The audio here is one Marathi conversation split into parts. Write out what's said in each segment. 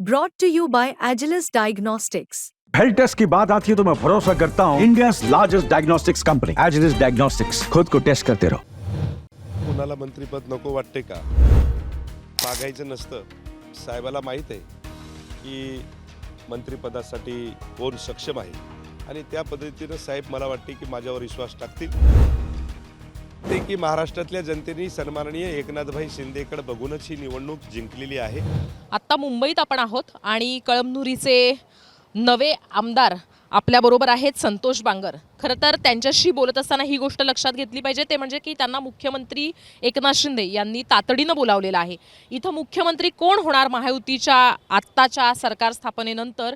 Brought to you by Agilus Diagnostics. Health test की बात आती है तो मैं भरोसा करता हूँ India largest diagnostics company Agilus diagnostics खुद को टेस्ट करते रहो कुणाला मंत्रीपद नको वाटते का? मागायचं नसतं. साहेबाला माहीत आहे की मंत्रिपदासाठी कोण सक्षम आहे. आणि त्या पद्धतीनं साहेब मला वाटते की माझ्यावर विश्वास टाकतील. ते की महाराष्ट्रातल्या जनतेने सन्माननीय एकनाथभाई शिंदेकडे बघूनच ही निवडणूक जिंकलेली आहे. आत्ता मुंबईत आपण आहोत आणि कळमनुरीचे नवे आमदार आपल्याबरोबर आहेत संतोष बांगर. खरं तर त्यांच्याशी बोलत असताना ही गोष्ट लक्षात घेतली पाहिजे. ते म्हणजे की त्यांना मुख्यमंत्री एकनाथ शिंदे यांनी तातडीनं बोलावलेलं आहे. इथं मुख्यमंत्री कोण होणार महायुतीच्या आत्ताच्या सरकार स्थापनेनंतर?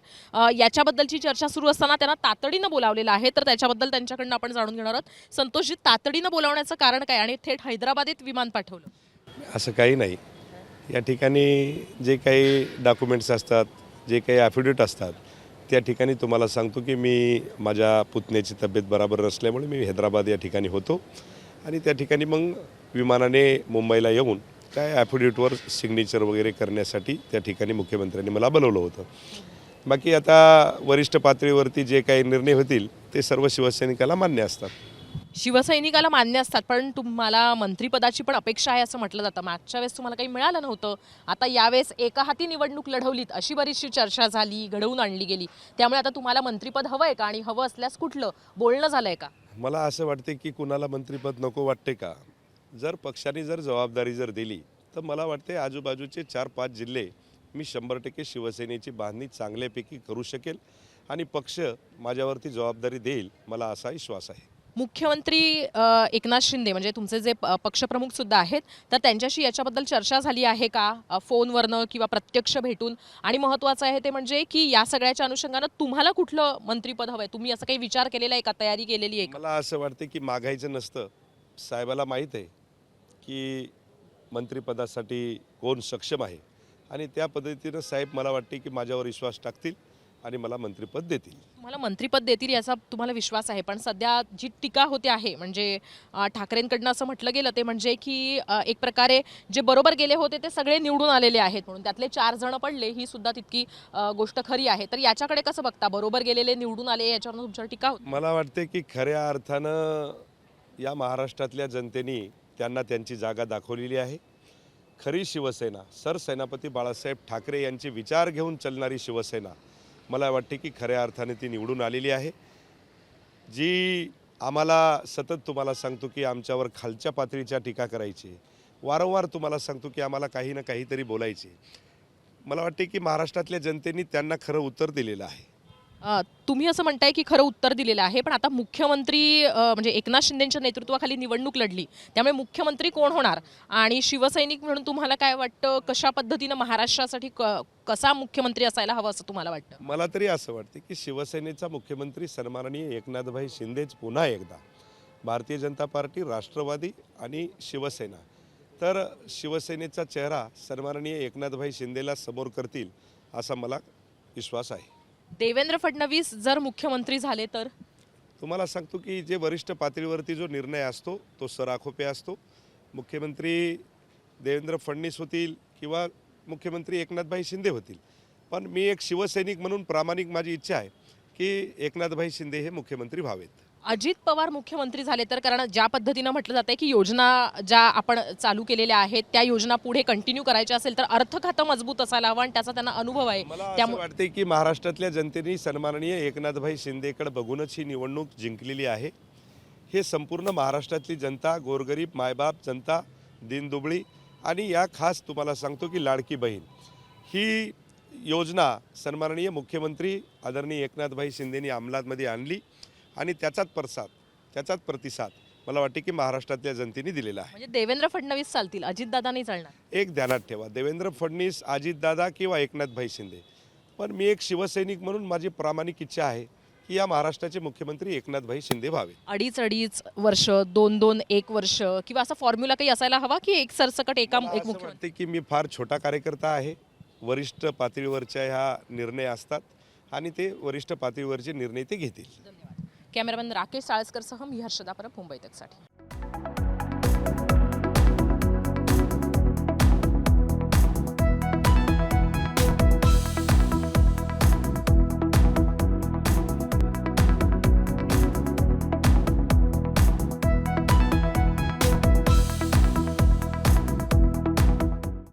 याच्याबद्दलची चर्चा सुरू असताना त्यांना तातडीनं बोलावलेलं आहे. तर त्याच्याबद्दल त्यांच्याकडनं आपण जाणून घेणार आहोत. संतोषजी तातडीनं बोलावण्याचं कारण काय? आणि थेट हैदराबादेत विमान पाठवलं. असं काही नाही. या ठिकाणी जे काही डॉक्युमेंट्स असतात जे काही ॲफिडेविट असतात त्या ठिकाणी तुम्हाला सांगतो की मी माझ्या पुतण्याची तब्येत बराबर नसल्यामुळे मी हैदराबाद या ठिकाणी होतो. आणि त्या ठिकाणी मग विमानाने मुंबईला येऊन काय ॲफिडेविटवर सिग्नेचर वगैरे करण्यासाठी त्या ठिकाणी मुख्यमंत्र्यांनी मला बोलवलं होतं. बाकी आता वरिष्ठ पातळीवरती जे काही निर्णय होतील ते सर्व शिवसैनिकाला मान्य असतात. शिवसैनिकाला मान्य असतात पण तुम्हाला मंत्रिपदाची पण अपेक्षा आहे असं म्हटलं जातं. मागच्या वेळेस तुम्हाला काही मिळालं नव्हतं. आता यावेळेस एका हाती निवडणूक लढवलीत अशी बरीचशी चर्चा झाली घडवून आणली गेली. त्यामुळे आता तुम्हाला मंत्रिपद हवं आहे का आणि हवं असल्यास कुठलं? बोलणं झालंय का? मला असं वाटते की कुणाला मंत्रिपद नको वाटते का? जर पक्षाने जर जबाबदारी जर दिली तर मला वाटते आजूबाजूचे चार पाच जिल्हे मी शंभर टक्के शिवसेनेची बांधणी चांगल्यापैकी करू शकेल आणि पक्ष माझ्यावरती जबाबदारी देईल मला असा विश्वास आहे. मुख्यमंत्री एकनाथ शिंदे म्हणजे तुमचे जे प- पक्षप्रमुख सुद्धा आहेत तर त्यांच्याशी याच्याबद्दल चर्चा झाली आहे का? फोनवरनं किंवा प्रत्यक्ष भेटून? आणि महत्त्वाचं आहे ते म्हणजे की या सगळ्याच्या अनुषंगानं तुम्हाला कुठलं मंत्रीपद हवं आहे तुम्ही असं काही विचार केलेला आहे का? तयारी केलेली आहे मला असं वाटतं की मागायचं नसतं. साहेबाला माहीत आहे की मंत्रिपदासाठी कोण सक्षम आहे. आणि त्या पद्धतीनं साहेब मला वाटते की माझ्यावर विश्वास टाकतील. आणि मला मंत्रिपद देतील. तुम्हाला मंत्रिपद देतील याचा तुम्हाला विश्वास आहे पण सध्या जी टीका होते आहे म्हणजे ठाकरेंकडनं असं म्हटलं गेलं ते म्हणजे की एक प्रकारे जे बरोबर गेले होते ते सगळे निवडून आलेले आहेत म्हणून त्यातले चार जण पडले ही सुद्धा तितकी गोष्ट खरी आहे. तर याच्याकडे कसं बघता? बरोबर गेलेले निवडून आले याच्यावर तुमच्यावर टीका होती? मला वाटते की खऱ्या अर्थानं या महाराष्ट्रातल्या जनतेने त्यांना त्यांची जागा दाखवलेली आहे. खरी शिवसेना सरसेनापती बाळासाहेब ठाकरे यांचे विचार घेऊन चालणारी शिवसेना मला वाटते की खऱ्या अर्थाने ती निवडून आलेली आहे. जी आम्हाला सतत तुम्हाला सांगतो की आमच्यावर खालच्या पातळीच्या टीका करायची. वारंवार तुम्हाला सांगतो की आम्हाला काही ना काहीतरी बोलायचे. मला वाटते की महाराष्ट्रातल्या जनतेने त्यांना खरं उत्तर दिलेलं आहे. तुम्ही असं म्हणताय की खरं उत्तर दिलेलं आहे पण आता मुख्यमंत्री म्हणजे एकनाथ शिंदेच्या नेतृत्वाखाली निवडणूक लढली त्यामुळे मुख्यमंत्री कोण होणार? आणि शिवसैनिक म्हणून तुम्हाला काय वाटतं? कशा पद्धतीनं महाराष्ट्रासाठी क- कसा मुख्यमंत्री असायला हवा असं तुम्हाला वाटतं? मला तरी असं वाटते की शिवसेनेचा मुख्यमंत्री सन्माननीय एकनाथभाई शिंदेच पुन्हा एकदा. भारतीय जनता पार्टी राष्ट्रवादी आणि शिवसेना. तर शिवसेनेचा चेहरा सन्माननीय एकनाथभाई शिंदेला समोर करतील असा मला विश्वास आहे. देवेंद्र फडणवीस जर मुख्यमंत्री झाले तर? तुम्हाला सांगतो की जे वरिष्ठ पातळीवरती जो निर्णय असतो तो सराखोपे असतो. मुख्यमंत्री देवेंद्र फडणवीस होतील किंवा मुख्यमंत्री एकनाथभाई शिंदे होतील. पण मी एक शिवसैनिक म्हणून प्रामाणिक माझी इच्छा आहे की एकनाथभाई शिंदे हे मुख्यमंत्री व्हावेत. अजित पवार मुख्यमंत्री झाले तर कारण ज्या पद्धतीनं म्हटलं जातं की योजना ज्या आपण चालू केलेल्या आहेत त्या योजना पुढे कंटिन्यू करायच्या असेल तर अर्थ खातं मजबूत असायला हवं आणि त्याचा त्यांना अनुभव आहे. त्यामुळे वाटते की महाराष्ट्रातल्या जनतेने सन्माननीय एकनाथभाई शिंदेकडे बघूनच ही निवडणूक जिंकलेली आहे. हे संपूर्ण महाराष्ट्रातली जनता गोरगरीब मायबाप जनता दिनदुबळी आणि या खास तुम्हाला सांगतो की लाडकी बहीण. ही योजना सन्माननीय मुख्यमंत्री आदरणीय एकनाथभाई शिंदेनी अंमलामध्ये आणली. आणि त्याचाच प्रसाद त्याचाच प्रतिसाद मला वाटते की महाराष्ट्रातल्या जनतेने दिलेला आहे. म्हणजे देवेंद्र फडणवीस चालतील अजितदादा नाही चालणार. एक ध्यानात ठेवा देवेंद्र फडणवीस अजितदादा किंवा एकनाथभाई शिंदे. पण मी एक शिवसैनिक म्हणून माझी प्रामाणिक इच्छा आहे की या महाराष्ट्राचे मुख्यमंत्री एकनाथभाई शिंदे व्हावे. अडीच अडीच वर्ष दोन दोन एक वर्ष किंवा असा फॉर्म्युला काही असायला हवा की एक सरसकट एका मला एक असं मुख्यमंत्री? वाटते की मी फार छोटा कार्यकर्ता आहे. वरिष्ठ पातळीवरच्या ह्या निर्णय असतात आणि ते वरिष्ठ पातळीवरचे निर्णय ते घेतील. कॅमेरामॅन राकेश साळसकरसह मी हर्षदा परब मुंबई तकसाठी